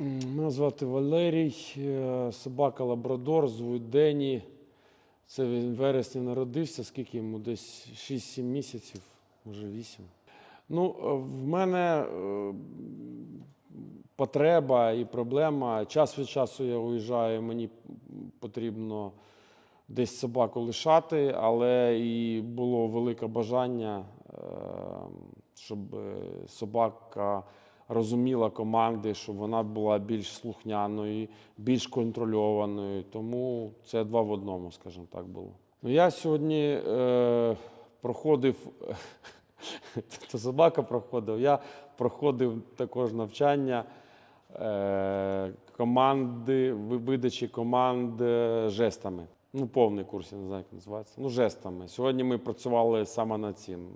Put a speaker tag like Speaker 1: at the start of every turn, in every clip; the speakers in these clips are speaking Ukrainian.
Speaker 1: Мене звати Валерій, е, собака Лабрадор, звуть Дені. Це він в вересні народився, скільки йому десь 6-7 місяців, може 8. Ну, е, в мене е, потреба і проблема. Час від часу я уїжджаю, мені потрібно десь собаку лишати, але і було велике бажання, щоб собака розуміла команди, щоб вона була більш слухняною, більш контрольованою. Тому це два в одному, скажімо так, було. Ну, я сьогодні е, проходив, то собака проходив, я проходив також навчання е, команди, видачі команд е, жестами. Ну, повний курс, я не знаю, як називається. Ну, жестами. Сьогодні ми працювали саме над цим,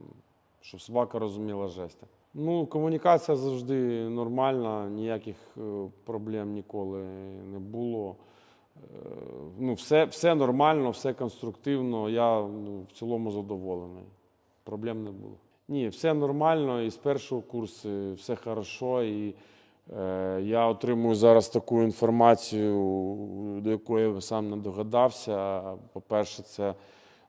Speaker 1: щоб собака розуміла жести. Ну, комунікація завжди нормальна, ніяких е, проблем ніколи не було. Е, Ну, все, все нормально, все конструктивно. Я ну, в цілому задоволений. Проблем не було. Ні, все нормально, і з першого курсу все хорошо. І е, я отримую зараз таку інформацію, до якої сам не догадався. По-перше, це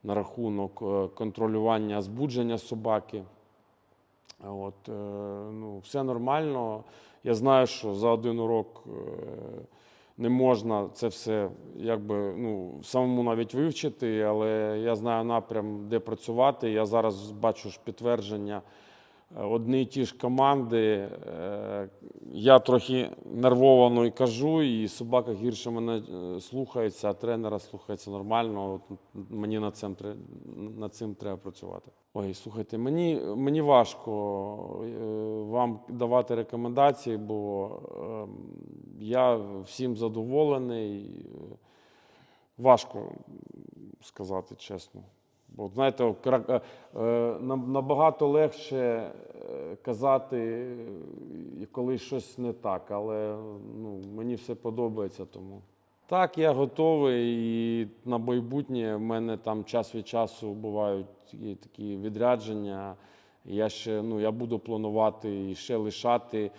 Speaker 1: на рахунок е, контролювання збудження собаки. От, е, ну, все нормально. Я знаю, що за один урок е, не можна це все якби, ну, самому навіть вивчити, але я знаю напрям, де працювати. Я зараз бачу ж підтвердження одні й ті ж команди. Е, Я трохи нервовано і кажу, і собака гірше мене е, слухається, а тренера слухається нормально. От мені над цим, над цим треба працювати. Ой, слухайте, мені, мені важко е, вам давати рекомендації, бо е, я всім задоволений. Важко сказати чесно. Бо знаєте, е, е, набагато легше е, казати, коли щось не так, але ну, мені все подобається тому. Так, я готовий і на майбутнє в мене там час від часу бувають такі, відрядження. Я ще ну, я буду планувати і ще лишати,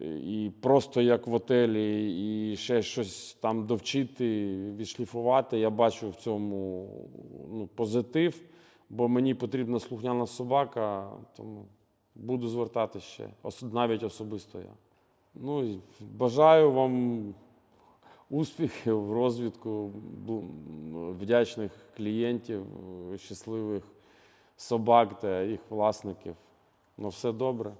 Speaker 1: і просто як в отелі, і ще щось там довчити, відшліфувати. Я бачу в цьому ну, позитив, бо мені потрібна слухняна собака, тому буду звертатися ще, навіть особисто я. Ну, бажаю вам успіхів бу- вдячних клієнтів, щасливих собак та їх власників. Ну, все добре.